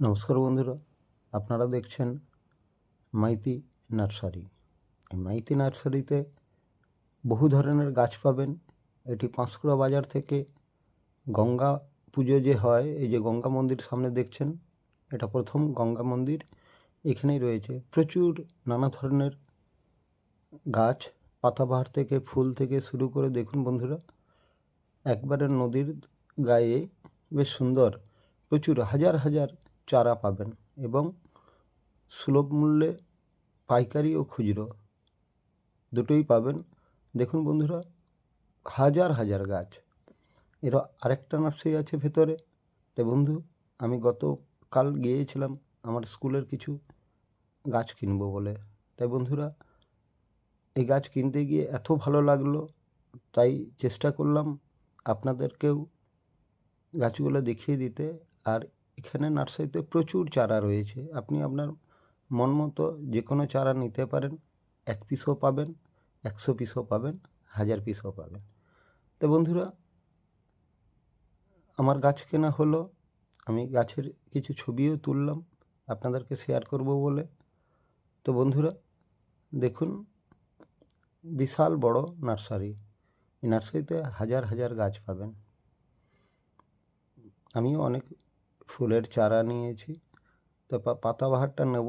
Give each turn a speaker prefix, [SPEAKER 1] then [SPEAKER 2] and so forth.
[SPEAKER 1] নমস্কার বন্ধুরা, আপনারা দেখছেন মাইতি নার্সারি। এই মাইতি নার্সারিতে বহু ধরনের গাছ পাবেন। এটি পাঁশকুড়া বাজার থেকে গঙ্গা পুজো যে হয়, এই যে গঙ্গা মন্দির সামনে দেখছেন, এটা প্রথম গঙ্গা মন্দির এখানেই রয়েছে। প্রচুর নানা ধরনের গাছ, পাতাবাহার থেকে, ফুল থেকে শুরু করে, দেখুন বন্ধুরা, একবারে নদীর গায়ে, বেশ সুন্দর, প্রচুর, হাজার হাজার চারা পাবেন এবং সুলভ মূল্যে পাইকারি ও খুচরো দুটোই পাবেন। দেখুন বন্ধুরা, হাজার হাজার গাছ। এর আরেকটা নার্সারি আছে ভেতরে। তো বন্ধু, আমি গতকাল গিয়েছিলাম, আমার স্কুলের কিছু গাছ কিনবো বলে। তাই বন্ধুরা, এই গাছ কিনতে গিয়ে এত ভালো লাগল, তাই চেষ্টা করলাম আপনাদেরকেও গাছগুলো দেখিয়ে দিতে। আর এখানে নার্সারিতে প্রচুর চারা রয়েছে। আপনি আপনার মন মতো যে কোনো চারা নিতে পারেন। এক পিসও পাবেন, একশো পিসও পাবেন, হাজার পিসও পাবেন। তো বন্ধুরা, আমার গাছ কেনা হলো, আমি গাছের কিছু ছবিও তুললাম, আপনাদেরকে শেয়ার করব বলে। তো বন্ধুরা, দেখুন, বিশাল বড় নার্সারি। এই নার্সারিতে হাজার হাজার গাছ পাবেন। আমিও অনেক ফুলের চারা নিয়েছি। তো পাতাবাহারটা নেব।